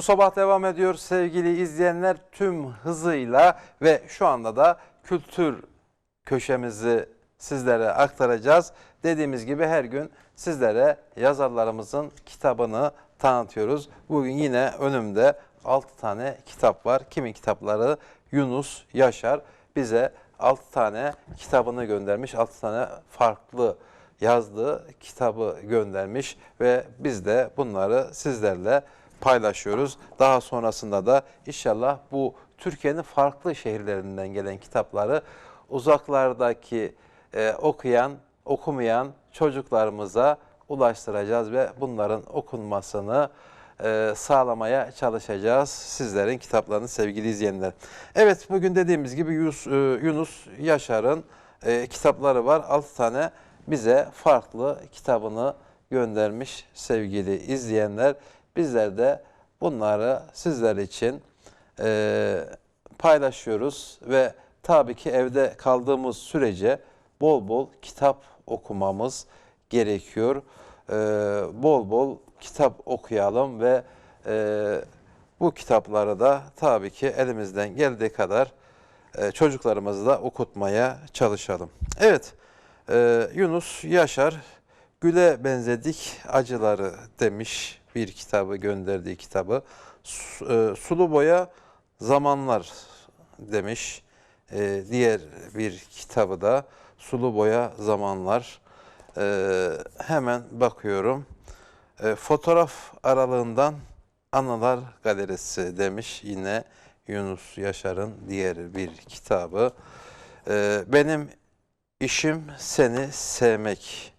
Bu sabah devam ediyor sevgili izleyenler tüm hızıyla ve şu anda da kültür köşemizi sizlere aktaracağız. Dediğimiz gibi her gün sizlere yazarlarımızın kitabını tanıtıyoruz. Bugün yine önümde 6 tane kitap var. Kimin kitapları? Yunus Yaşar bize 6 tane kitabını göndermiş. 6 tane farklı yazdığı kitabı göndermiş ve biz de bunları sizlerle paylaşıyoruz. Daha sonrasında da inşallah bu Türkiye'nin farklı şehirlerinden gelen kitapları uzaklardaki e, okuyan, okumayan çocuklarımıza ulaştıracağız ve bunların okunmasını e, sağlamaya çalışacağız sizlerin kitaplarını sevgili izleyenler. Evet bugün dediğimiz gibi Yus- e, Yunus Yaşar'ın e, kitapları var. 6 tane bize farklı kitabını göndermiş sevgili izleyenler. Bizler de bunları sizler için e, paylaşıyoruz ve tabii ki evde kaldığımız sürece bol bol kitap okumamız gerekiyor. E, bol bol kitap okuyalım ve e, bu kitapları da tabii ki elimizden geldiği kadar e, çocuklarımızı da okutmaya çalışalım. Evet, e, Yunus Yaşar Güle benzedik acıları demiş bir kitabı gönderdiği kitabı. E, Sulu boya zamanlar demiş. E, diğer bir kitabı da Sulu boya zamanlar. E, hemen bakıyorum. Fotoğraf aralığından Anılar Galerisi demiş yine Yunus Yaşar'ın diğer bir kitabı. Benim işim seni sevmek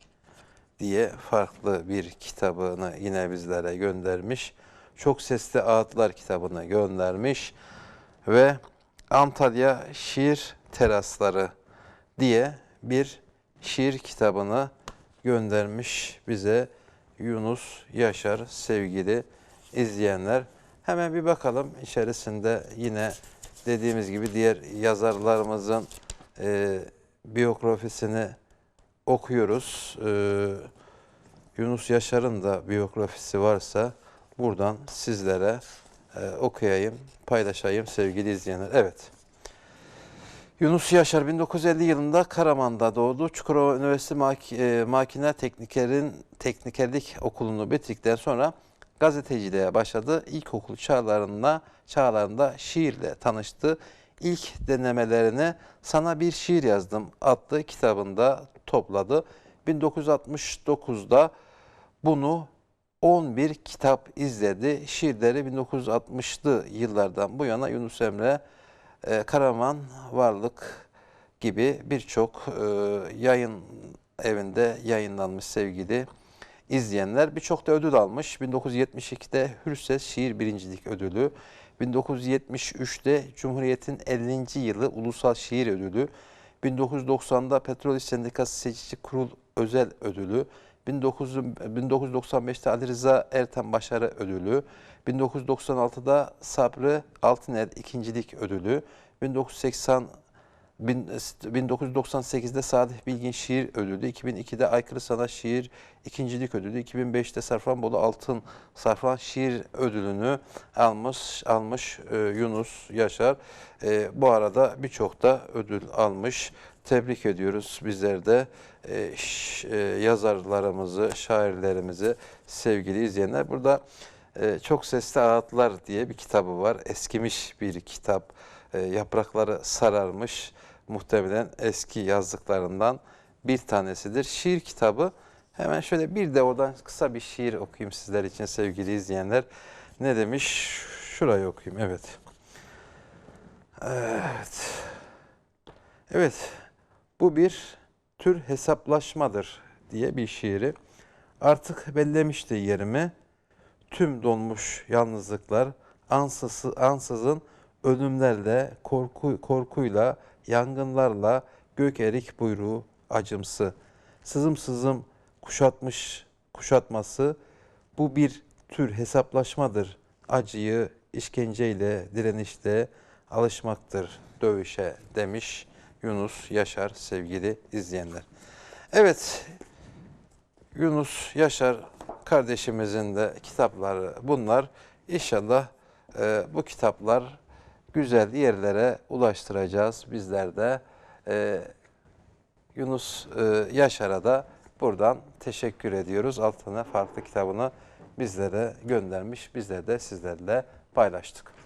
diye farklı bir kitabını yine bizlere göndermiş. Çok Sesli Ağıtlar kitabını göndermiş ve Antalya Şiir Terasları diye bir şiir kitabını göndermiş bize Yunus Yaşar sevgili izleyenler. Hemen bir bakalım içerisinde yine dediğimiz gibi diğer yazarlarımızın e, biyografisini okuyoruz. Ee, Yunus Yaşar'ın da biyografisi varsa buradan sizlere e, okuyayım, paylaşayım sevgili izleyenler. Evet. Yunus Yaşar 1950 yılında Karaman'da doğdu. Çukurova Üniversitesi Mak- e, Makine Tekniker'in Teknikerlik Okulu'nu bitirdikten sonra gazeteciliğe başladı. İlkokul çağlarında, çağlarında şiirle tanıştı. İlk denemelerini Sana Bir Şiir Yazdım adlı kitabında topladı. 1969'da bunu 11 kitap izledi. Şiirleri 1960'lı yıllardan bu yana Yunus Emre e, Karaman Varlık gibi birçok e, yayın evinde yayınlanmış sevgili izleyenler. Birçok da ödül almış. 1972'de Hürses Şiir Birincilik Ödülü, 1973'te Cumhuriyet'in 50. yılı Ulusal Şiir Ödülü, 1990'da Petrol İş Sendikası Seçici Kurul Özel Ödülü, 1900 1995'te Ali Rıza Ertem Başarı Ödülü, 1996'da Sabri Altıner İkincilik Ödülü, 1980 bin- 1998'de Sadih Bilgin Şiir Ödülü, 2002'de Aykırı Sanat Şiir İkincilik Ödülü, 2005'te Safranbolu Altın Safran Şiir Ödülünü almış almış e, Yunus Yaşar. E, bu arada birçok da ödül almış. Tebrik ediyoruz bizler de e, yazarlarımızı, şairlerimizi sevgili izleyenler. Burada Çok Sesli Ağıtlar diye bir kitabı var. Eskimiş bir kitap. Yaprakları sararmış. Muhtemelen eski yazdıklarından bir tanesidir. Şiir kitabı. Hemen şöyle bir de oradan kısa bir şiir okuyayım sizler için sevgili izleyenler. Ne demiş? Şurayı okuyayım. Evet. Evet. Evet. Bu bir tür hesaplaşmadır diye bir şiiri. Artık bellemişti yerimi. Tüm donmuş yalnızlıklar ansızı, ansızın ölümlerle, korku, korkuyla, yangınlarla gök erik buyruğu acımsı. Sızım sızım kuşatmış kuşatması bu bir tür hesaplaşmadır. Acıyı işkenceyle, direnişle alışmaktır dövüşe demiş Yunus Yaşar sevgili izleyenler. Evet Yunus Yaşar kardeşimizin de kitapları bunlar. İnşallah e, bu kitaplar güzel yerlere ulaştıracağız bizler de. E, Yunus e, Yaşar'a da buradan teşekkür ediyoruz. Altına farklı kitabını bizlere göndermiş. Bizler de sizlerle paylaştık.